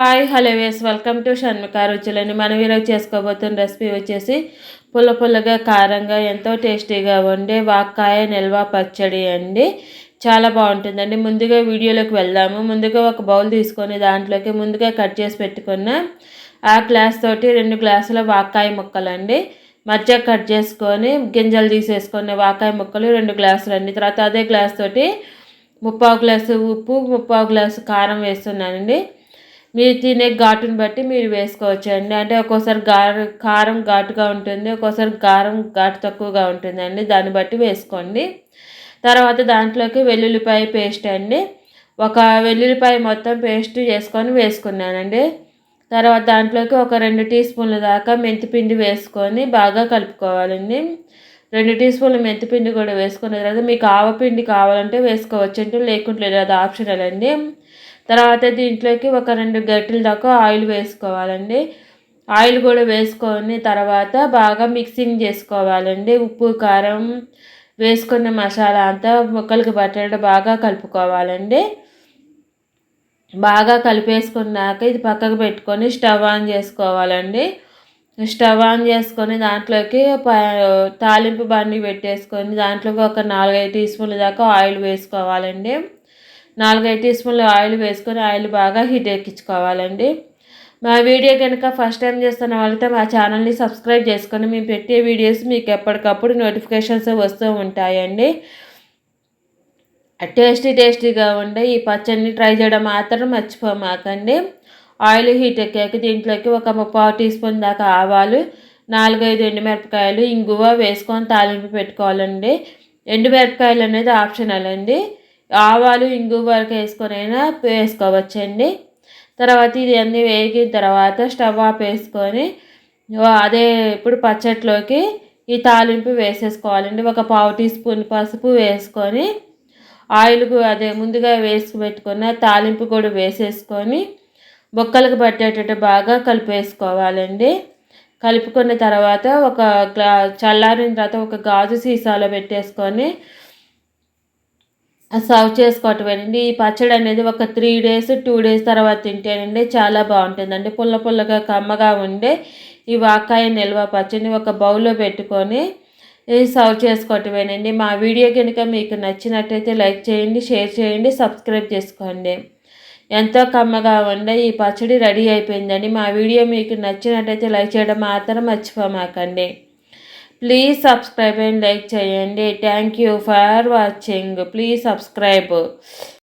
Hi hello వేస్ welcome to Shanmika రుచులని. మనం ఈరోజు చేసుకోబోతున్న రెసిపీ వచ్చేసి పుల్ల పుల్లగా కారంగా ఎంతో టేస్టీగా ఉండే వాక్కాయ నిల్వ పచ్చడి అండి. చాలా బాగుంటుందండి. ముందుగా వీడియోలోకి వెళ్దాము. ముందుగా ఒక బౌల్ తీసుకొని దాంట్లోకి ముందుగా కట్ చేసి పెట్టుకున్న ఆ గ్లాస్ తోటి రెండు గ్లాసుల వాక్కాయ ముక్కలండి. మధ్య కట్ చేసుకొని గింజలు తీసేసుకున్న వాకాయ ముక్కలు రెండు గ్లాసులు అండి తర్వాత అదే గ్లాస్ తోటి ముప్పావు గ్లాసు ఉప్పు ముప్పావు గ్లాసు కారం వేస్తున్నానండి. మీరు తినే ఘాటుని బట్టి మీరు వేసుకోవచ్చు అండి అంటే ఒక్కోసారి గార కారం ఘాటుగా ఉంటుంది ఒక్కోసారి కారం ఘాటు తక్కువగా ఉంటుందండి. దాన్ని బట్టి వేసుకోండి. తర్వాత దాంట్లోకి వెల్లుల్లిపాయ పేస్ట్ అండి. ఒక వెల్లుల్లిపాయ మొత్తం పేస్ట్ చేసుకొని వేసుకున్నానండి. తర్వాత దాంట్లోకి ఒక రెండు టీ స్పూన్ల దాకా మెంతిపిండి వేసుకొని బాగా కలుపుకోవాలండి. రెండు టీ స్పూన్ల మెంతిపిండి కూడా వేసుకున్న తర్వాత మీకు ఆవపిండి కావాలంటే వేసుకోవచ్చు అంటే లేకుంటే లేదు అది ఆప్షనల్ అండి. తర్వాత దీంట్లోకి ఒక రెండు గంటల దాకా ఆయిల్ వేసుకోవాలండి. ఆయిల్ కూడా వేసుకొని తర్వాత బాగా మిక్సింగ్ చేసుకోవాలండి. ఉప్పు కారం వేసుకున్న మసాలా అంతా ముక్కలకి పట్టేట బాగా కలుపుకోవాలండి. బాగా కలిపేసుకున్నాక ఇది పక్కకు పెట్టుకొని స్టవ్ ఆన్ చేసుకోవాలండి. స్టవ్ ఆన్ చేసుకొని దాంట్లోకి తాలింపు బండి పెట్టేసుకొని దాంట్లోకి ఒక నాలుగైదు టీ స్పూన్ల దాకా ఆయిల్ వేసుకోవాలండి. నాలుగైదు టీ స్పూన్లు ఆయిల్ వేసుకొని ఆయిల్ బాగా హీట్ ఎక్కించుకోవాలండి. మా వీడియో కనుక ఫస్ట్ టైం చేస్తున్న వాళ్ళతో మా ఛానల్ని సబ్స్క్రైబ్ చేసుకొని మేము పెట్టే వీడియోస్ మీకు ఎప్పటికప్పుడు నోటిఫికేషన్స్ వస్తూ ఉంటాయండి. టేస్టీ టేస్టీగా ఉండే ఈ పచ్చడిని ట్రై చేయడం మాత్రం మర్చిపోమాకండి. ఆయిల్ హీట్ ఎక్కాక దీంట్లోకి ఒక ముప్పావు టీ స్పూన్ దాకా ఆవాలు నాలుగైదు ఎండుమిరపకాయలు ఇంగువ వేసుకొని తాలింపు పెట్టుకోవాలండి. ఎండుమిరపకాయలు అనేది ఆప్షనల్ అండి. ఆవాలు ఇంగు వరకు వేసుకొనైనా వేసుకోవచ్చండి. తర్వాత ఇది అన్ని వేగిన తర్వాత స్టవ్ ఆఫ్ వేసుకొని అదే ఇప్పుడు పచ్చట్లోకి ఈ తాలింపు వేసేసుకోవాలండి. ఒక పావు టీ స్పూన్ పసుపు వేసుకొని ఆయిల్ అదే ముందుగా వేసి పెట్టుకున్న తాలింపు కూడా వేసేసుకొని బొక్కలకు పట్టేటట్టు బాగా కలిపేసుకోవాలండి. కలుపుకున్న తర్వాత ఒక గ్లా చల్లారిన తర్వాత ఒక గాజు సీసాలో పెట్టేసుకొని సర్వ్ చేసుకోవటమేనండి ఈ పచ్చడి అనేది ఒక త్రీ డేస్ టూ డేస్ తర్వాత తింటేనండి. చాలా బాగుంటుందండి. పుల్ల పుల్లగా కమ్మగా ఉండే ఈ వాకాయ నిల్వ పచ్చడిని ఒక బౌల్లో పెట్టుకొని సర్వ్ చేసుకోవటమేనండి. మా వీడియో కనుక మీకు నచ్చినట్టయితే లైక్ చేయండి షేర్ చేయండి సబ్స్క్రైబ్ చేసుకోండి. ఎంతో కమ్మగా ఉండే ఈ పచ్చడి రెడీ అయిపోయిందండి. మా వీడియో మీకు నచ్చినట్టయితే లైక్ చేయడం మాత్రం మర్చిపోమాకండి. ప్లీజ్ సబ్స్క్రైబ్ అండ్ లైక్ చేయండి. Thank you for watching please subscribe